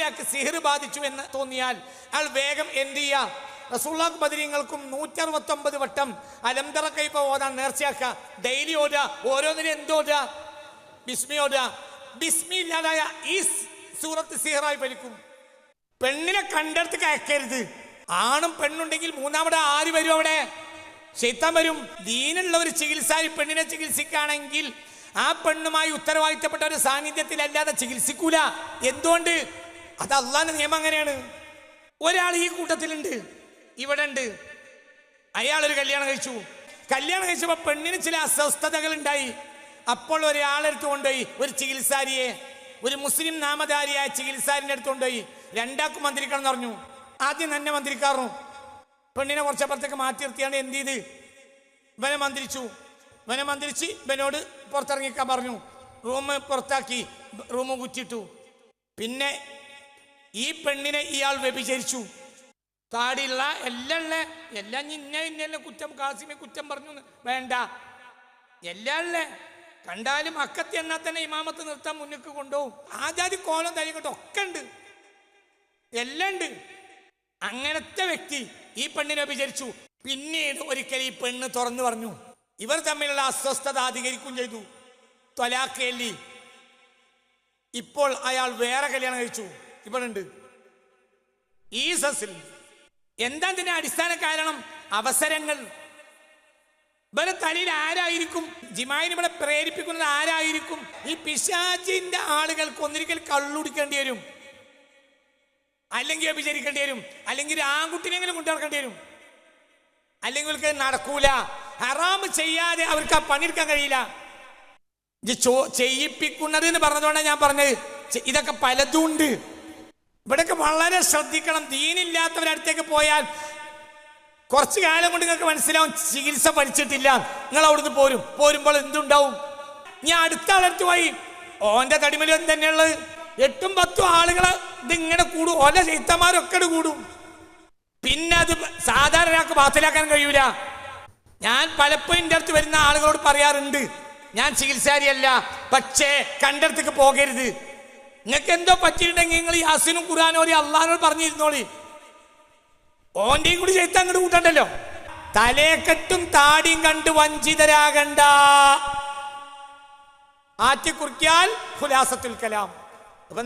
ഇതുപോലെ സിഹർ ബാധിച്ചു എന്ന് തോന്നിയാൽ അയാൾ വേഗം എന്ത് ചെയ്യുക റസൂള്ളാക്ക് ബദരീങ്ങൾക്കും നൂറ്ററുപത്തൊമ്പത് വട്ടം അലംതറ കൈപ്പ ഓതാൻ നേർച്ചയാക്കുക. ഡെയിലി ഓടുക ഓരോന്നിനും എന്തോടുക ബിസ്മി ഓടുക ബിസ്മി ഇല്ലാതായ ഈ സൂറത്ത് സിഹറായി ഭരിക്കും പെണ്ണിനെ കണ്ടെടുത്ത് കയക്കരുത്. ആണും പെണ്ണുണ്ടെങ്കിൽ മൂന്നാമത് ആര് വരും അവിടെ? ശൈത്താൻ വരും. ദീനുള്ള ഒരു ചികിത്സ ഈ പെണ്ണിനെ ചികിത്സിക്കുകയാണെങ്കിൽ ആ പെണ്ണുമായി ഉത്തരവാദിത്തപ്പെട്ട ഒരു സാന്നിധ്യത്തിലല്ലാതെ ചികിത്സിക്കൂല. എന്തുകൊണ്ട്? അത് അള്ളാന്റെ നിയമം അങ്ങനെയാണ്. ഒരാൾ ഈ കൂട്ടത്തിലുണ്ട്. ഇവിടെ ഉണ്ട് അയാൾ ഒരു കല്യാണം കഴിച്ചു. കല്യാണം കഴിച്ചപ്പോ പെണ്ണിന് ചില അസ്വസ്ഥതകൾ ഉണ്ടായി അപ്പോൾ ഒരാളെടുത്ത് കൊണ്ടുപോയി ഒരു ചികിത്സാരിയെ. ഒരു മുസ്ലിം നാമധാരിയായ ചികിത്സാരിന്റെ അടുത്ത് കൊണ്ടുപോയി. രണ്ടാക്കും മന്ത്രിക്കണം എന്ന് പറഞ്ഞു. ആദ്യം തന്നെ മന്ത്രിക്കാറു. പെണ്ണിനെ കുറച്ചപ്പുറത്തേക്ക് മാറ്റി നിർത്തിയാണ് എന്ത് ചെയ്ത്? ഇവനെ മന്ത്രിച്ചു. ഇവനെ മന്ത്രിച്ച് ഇവനോട് പുറത്തിറങ്ങിക്കാൻ പറഞ്ഞു. റൂം പുറത്താക്കി റൂം കുറ്റിട്ടു പിന്നെ ഈ പെണ്ണിനെ ഇയാൾ വ്യഭിചരിച്ചു. താടിയുള്ള എല്ലാം എല്ലാം ഇന്ന ഇന്നല്ല കുറ്റം കാസിമെ കുറ്റം പറഞ്ഞു വേണ്ട. എല്ലാം കണ്ടാലും അക്കത്തി എന്നാൽ തന്നെ ഇമാമത്ത് നിർത്താൻ മുന്നിക്ക് കൊണ്ടുപോകും. ആചാരി കോലം തരികട്ടെ ഒക്കെ ഉണ്ട്. എല്ലാം ഉണ്ട്. അങ്ങനത്തെ വ്യക്തി ഈ പെണ്ണിനെ വിചരിച്ചു പിന്നീട് ഒരിക്കൽ ഈ പെണ്ണ് തുറന്നു പറഞ്ഞു. ഇവർ തമ്മിലുള്ള അസ്വസ്ഥത അധികരിക്കുകയും ചെയ്തു. തൊലാക്കേലി ഇപ്പോൾ അയാൾ വേറെ കല്യാണം കഴിച്ചു. ഇവിടെ ഈ സസിൽ എന്താ അടിസ്ഥാന കാരണം? അവസരങ്ങൾ. ഇവരെ തലയിൽ ആരായിരിക്കും? ജിമായിന് ഇവിടെ പ്രേരിപ്പിക്കുന്നത് ആരായിരിക്കും? ഈ പിശാചിന്റെ ആളുകൾക്ക് ഒന്നിരിക്കൽ കള്ളുടിക്കേണ്ടി വരും. അല്ലെങ്കിൽ വ്യഭിചരിക്കേണ്ടി വരും. അല്ലെങ്കിൽ ആൺകുട്ടിനെങ്കിലും കൊണ്ടുനടക്കേണ്ടി വരും. അല്ലെങ്കിൽ അവർക്ക് നടക്കൂല. ഹറാം ചെയ്യാതെ അവർക്ക് ആ പണിയെടുക്കാൻ കഴിയില്ല. ഇത് ചെയ്യിപ്പിക്കുന്നത് എന്ന് പറഞ്ഞതുകൊണ്ടാണ് ഞാൻ പറഞ്ഞത്. ഇതൊക്കെ പലതും ഉണ്ട്. ഇവിടെയൊക്കെ വളരെ ശ്രദ്ധിക്കണം. ദീനില്ലാത്തവരടുത്തേക്ക് പോയാൽ കുറച്ച് കാലം കൊണ്ട് നിങ്ങൾക്ക് മനസ്സിലാവും ചികിത്സ പഠിച്ചിട്ടില്ല. നിങ്ങൾ അവിടുന്ന് പോരും. പോരുമ്പോൾ എന്തുണ്ടാവും? ഞാൻ അടുത്ത ആളടുത്ത് പോയി ഓന്റെ തടിമലി തന്നെയുള്ളത് എട്ടും പത്തും ആളുകൾ ഇതിങ്ങനെ കൂടും. ഓല ചീത്തമാരൊക്കെ കൂടും. പിന്നെ അത് സാധാരണ ഒരാൾക്ക് ബാത്തിലാക്കാൻ കഴിയൂല. ഞാൻ പലപ്പോഴും എന്റെ അടുത്ത് വരുന്ന ആളുകളോട് പറയാറുണ്ട് ഞാൻ ചികിത്സാരിയല്ല പക്ഷേ കണ്ടടുത്തേക്ക് പോകരുത്. നിങ്ങൾക്ക് എന്തോ പറ്റിയിട്ടുണ്ടെങ്കിൽ നിങ്ങൾ ഈ യാസിനും ഖുറാനോടി അള്ളഹാനോട് പറഞ്ഞിരുന്നോളി. ഓന്റെയും കൂടി ചെയ്ത് അങ്ങോട്ട് കൂട്ടണ്ടല്ലോ. തലേക്കെട്ടും താടിയും കണ്ട് വഞ്ചിതരാകണ്ട. ആറ്റിക്കുറിക്കാൽ ഹുലാസത്തുൽ കലാം.